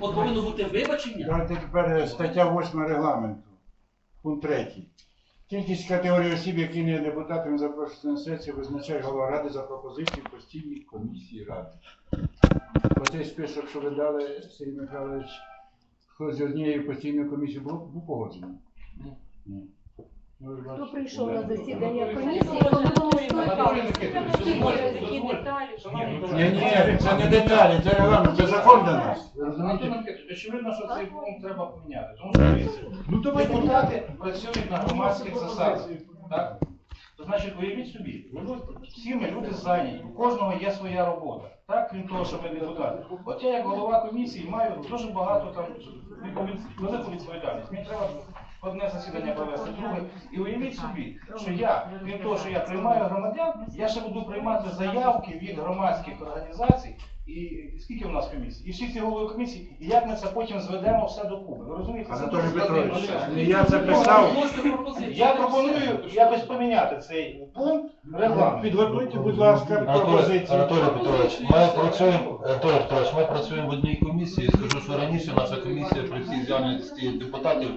от повинно бути вибачення. Давайте тепер стаття 8 регламенту, пункт 3. Кількість категорій осіб, які не є депутатами запрошуються на сесію, визначає голова ради за пропозицією постійної комісії ради. Оцей список, що ви дали, Сергій Михайлович, хтось з однією постійною комісією був, був погоджений? Ні. Ви Хто прийшов на засідання комісії, коли було. Ні, ні, це не деталі, це регламент, це закон для нас. Антон очевидно, що цей пункт треба поміняти. Тому що дивіться, Ну депутати працюють на громадських засадах. Так? То значить, уявіть собі, всі ми люди зайняті, у кожного є своя робота. Так, крім того, що ми депутати. От я як голова комісії маю дуже багато там велику відповідальність. Мені треба одне засідання провести, друге. І уявіть собі, що я, крім того, що я приймаю громадян, я ще буду приймати заявки від громадських організацій. І скільки у нас комісій? І всі ці голови комісії, і як ми це потім зведемо все докупи. Ви розумієте? Анатолій Петрович, я це писав. Я пропоную якось поміняти цей пункт регламенту. Підготуйте, будь ласка, Анатолій, пропозиції. Анатолій Петрович, ми працюємо, Анатолій Петрович, ми працюємо в одній комісії. Скажу, що раніше наша комісія при всій зйомності депутатів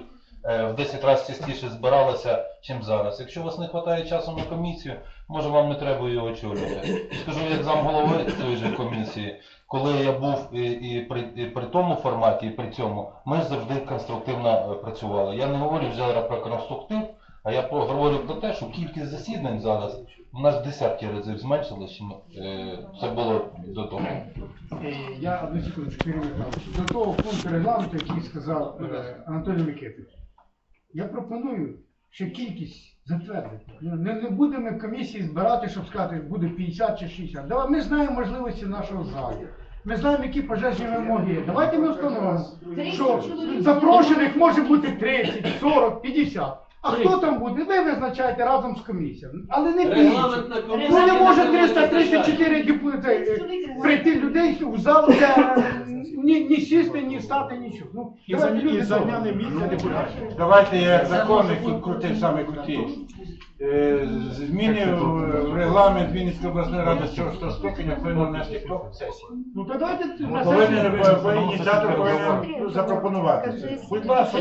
в 10 разів частіше збиралася, чим зараз. Якщо у вас не вистачає часу на комісію, може вам не треба її очолювати. Скажу, як замголови цієї ж комісії, коли я був і, і, при, і при тому форматі, і при цьому, ми завжди конструктивно е, працювали. Я не говорю зараз про конструктив, а я говорю про те, що кількість засідань зараз у нас в десятки разів зменшилось, чим е, це було до того. Е, Я одну секундочку перемикав. До того пункту регламенту, який сказав е, Анатолій Микитович. Я пропоную ще кількість затвердити. Ну, Не, не будемо комісії збирати, щоб сказати, буде 50 чи 60. Давай, ми знаємо можливості нашого залу. Ми знаємо, які пожежні вимоги є. Давайте ми встановимо, що запрошених може бути 30, 40, 50. А хто там буде, ви визначаєте разом з комісією. Але не більше. Регламентна комісія. Ну не може 334 депутати прийти людей в зал, де ні, ні сісти, ні стати, нічого. Ну, І давайте люди і зайняли місце депутатів. Давайте я закони тут крутий, саме крутий. Е, Зміни в в регламент Вінницької обласної ради з цього ступеня повинно внести хто? Сесія. Ну то давайте на Повинен сесію. по- по ініціатору повинен запропонувати. Будь ласка,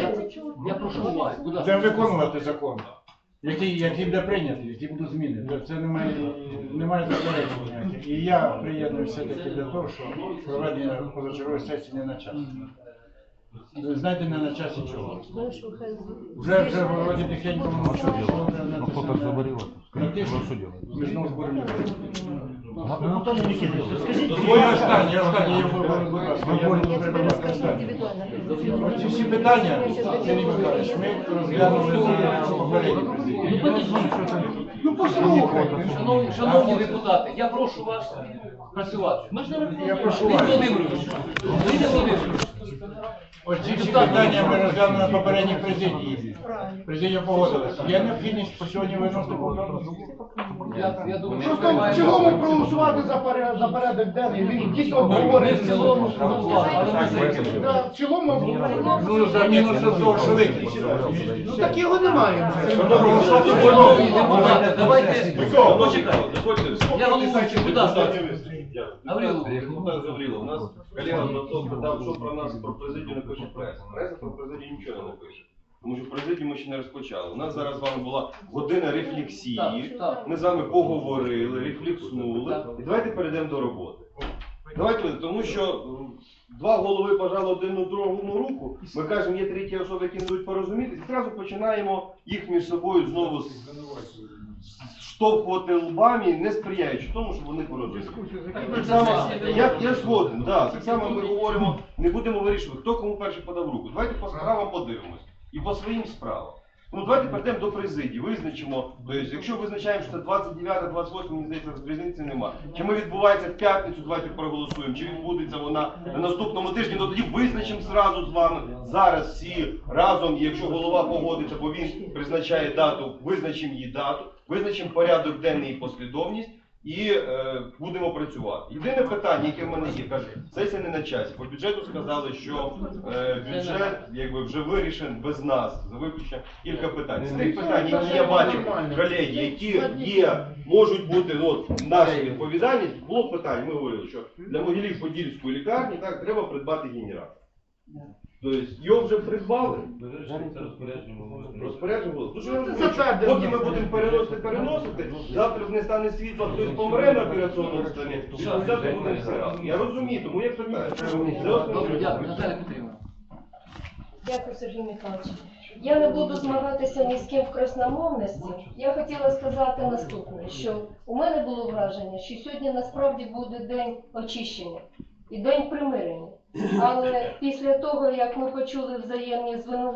Я прошу уваги, будь ласка. будемо виконувати закон. Який, які буде прийняті, які будуть зміни. Це немає, немає заперечень ніяких. І я приєднуюся таки до того, що проведення позачергової сесії не на час. Ви знаєте, не на часі чого. Хай- Вже вже вроді тихенько воно не Ну? Критично. Ну? Ми знову будемо. Скажіть, тепер останній. індивідуально. Оці всі питання, Сергій Михайлович, ми розглянули на попередній Ну, ну послухайте. Шановні, шановні депутати, я прошу вас працювати. Ми ж не Я прошу вас. Володимирович, Володимирович, Оці всі питання ми розглянули на попередній президії. Президія погодилася. Є необхідність по сьогодні виносити повторно? я, я думаю, що в цілому проголосувати за порядок, за порядок денний, він дійсно Ми в цілому ми. Да, В цілому. Ну, за мінусом того, що виключили. Ну так його немає. Шановні депутати, давайте, почекайте. Я головуючий, будь ласка. Гаврило, Депутат Гаврилов, у нас колега Донцов питав, що про нас про президію не пише преса. Преса про президію нічого не напише. Тому що президію ми ще не розпочали. У нас зараз з вами була година рефлексії. Так. Ми з вами поговорили, рефлекснули. І давайте перейдемо до роботи. Давайте, тому що два голови пожали один на другому руку. Ми кажемо, є треті особи, які не будуть порозумітися, і одразу починаємо їх між собою знову з- штовхувати лбами, не сприяючи тому, щоб вони породилися. Так само, я, я згоден, да. так само ми говоримо, не будемо вирішувати, хто кому перший подав руку. Давайте по справам подивимось і по своїм справам. Ну давайте перейдемо до президії, визначимо, тобто, якщо визначаємо, що це 29 28 мені здається, різниці нема. Чи ми відбувається в п'ятницю, давайте проголосуємо, чи відбудеться вона на наступному тижні, то тоді визначимо зразу з вами. Зараз всі разом, якщо голова погодиться, бо він призначає дату, визначимо її дату, визначимо порядок денний і послідовність. І е, будемо працювати. Єдине питання, яке в мене є, каже, сесія не на часі. По бюджету сказали, що е, бюджет якби вже вирішен без нас, за виключенням кілька питань. З тих питань, які я бачив, колеги, які є, можуть бути ну, от, наша відповідальність, було питання. Ми говорили, що для Могилів Подільської лікарні так треба придбати генератор. Тобто його вже придбали, Це розпорядження було. розпорядження було. Дуже Ну, що. Потім ми будемо переносити, переносити, завтра не стане світла, хтось помре на операційному стані, і завтра будемо збирати. Я розумію, тому я питаю. Це. Добре, дякую. Наталя Петрівна. Дякую, Сергій Михайлович. Я не буду змагатися ні з ким в красномовності. Я хотіла сказати наступне, що у мене було враження, що сьогодні насправді буде день очищення і день примирення. Але після того, як ми почули взаємні звинувачення,